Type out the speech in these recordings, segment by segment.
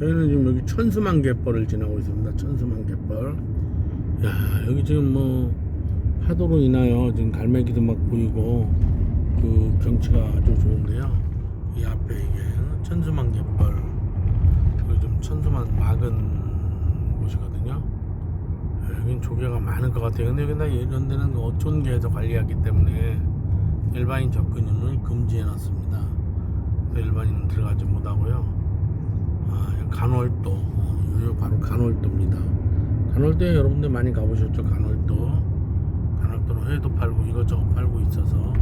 저희는 지금 여기 천수만 갯벌을 지나고 있습니다. 천수만 갯벌. 야 여기 지금 뭐 파도로 인하여 지금 갈매기도 막 보이고 그 경치가 아주 좋은데요. 이 앞에 이게 천수만 갯벌. 좀 천수만 막은 곳이거든요. 여긴 조개가 많을 것 같아요. 근데 여기다 이런 데는 어촌계에서 관리하기 때문에 일반인 접근을 금지해 놨습니다. 그래서 일반인은 들어가지 못하고요. 아, 간월도, 어, 여기 바로 간월도입니다. 간월도에 여러분들 많이 가보셨죠? 간월도. 간월도는 회도 팔고 이것저것 팔고 있어서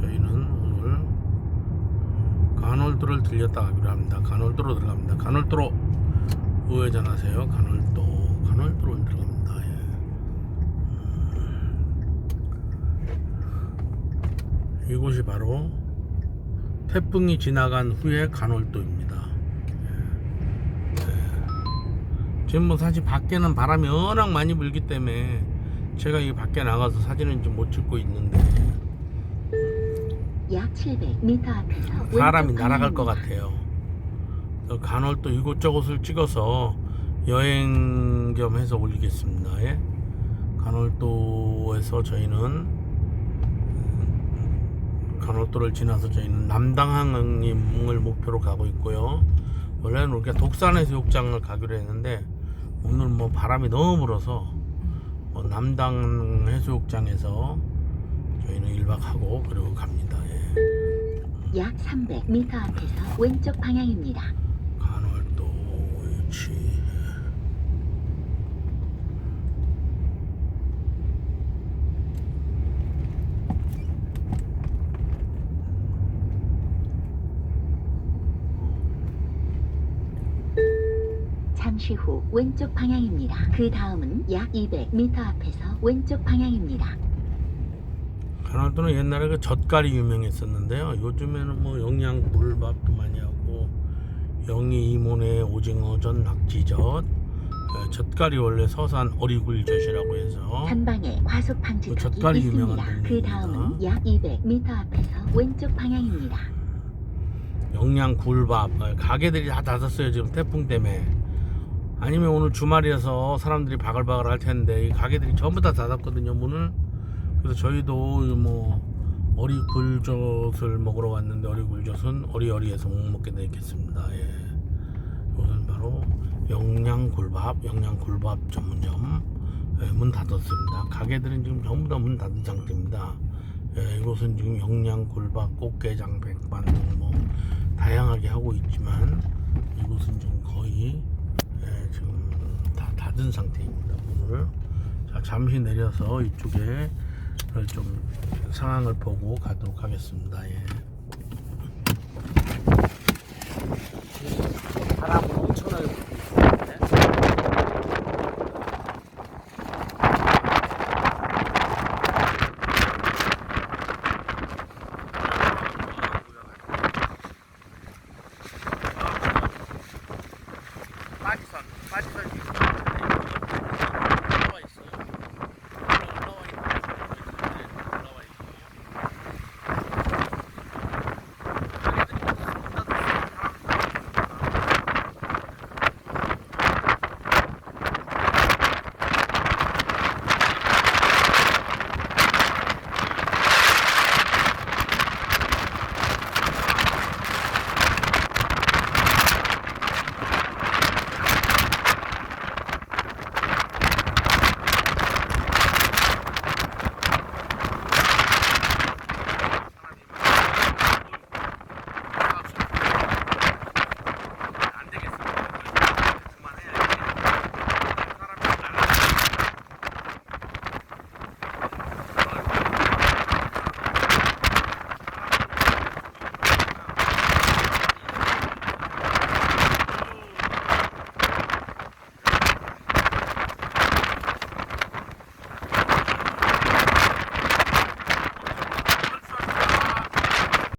저희는 오늘 간월도를 들렸다 가기로 합니다. 간월도로 들어갑니다. 간월도로 우회전하세요. 간월도. 간월도로 들어갑니다. 예. 음. 이곳이 바로 태풍이 지나간 후에 간월도입니다. 예. 예. 지금 뭐 사실 밖에는 바람이 워낙 많이 불기 때문에 제가 이 밖에 나가서 사진은 좀 못 찍고 있는데 약 700m 앞에서 사람이 날아갈 것. 같아요. 저 간월도 이곳저곳을 찍어서 여행 겸 해서 올리겠습니다. 예? 간월도에서 저희는 음, 간월도를 지나서 저희는 남당항을 목표로 가고 있고요. 원래는 우리가 독산해수욕장을 가기로 했는데 오늘 뭐 바람이 너무 불어서 뭐 남당 해수욕장에서 저희는 1박하고 그리고 갑니다. 예. 약 300m 앞에서 왼쪽 방향입니다. 간월도 위치 잠시 후 왼쪽 방향입니다. 그 다음은 약 200m 앞에서 왼쪽 방향입니다. 간월도는 옛날에 그 젓갈이 유명했었는데요 요즘에는 뭐 영양굴밥도 많이 하고 영희 이모네 오징어전 낙지젓 예, 젓갈이 원래 서산 어리굴젓이라고 해서 전방에 과속 그 방지턱이 젓갈이 있습니다. 그. 다음은 약 200m 앞에서 왼쪽 방향입니다. 영양 굴밥 어, 가게들이 다 닫았어요 지금 태풍 때문에 아니면 오늘 주말이어서 사람들이 바글바글 할 텐데 이 가게들이 전부 다 닫았거든요 문을. 그래서 저희도 뭐 어리굴젓을 먹으러 왔는데 어리굴젓은 어리어리해서 못 먹게 되겠습니다. 예. 이것은 바로 영양굴밥 영양굴밥 전문점. 예, 문 닫았습니다. 가게들은 지금 전부 다 문 닫은 상태입니다. 예, 이곳은 지금 영양굴밥 꽃게장 백반 등뭐 다양하게 하고 있지만 이곳은 지금 거의 예, 지금 다 닫은 상태입니다. 문을 자, 잠시 내려서 이쪽에 좀 상황을 보고 가도록 하겠습니다. 예. 바람 엄청나게 불고 있는데 빠지선 Quatsch.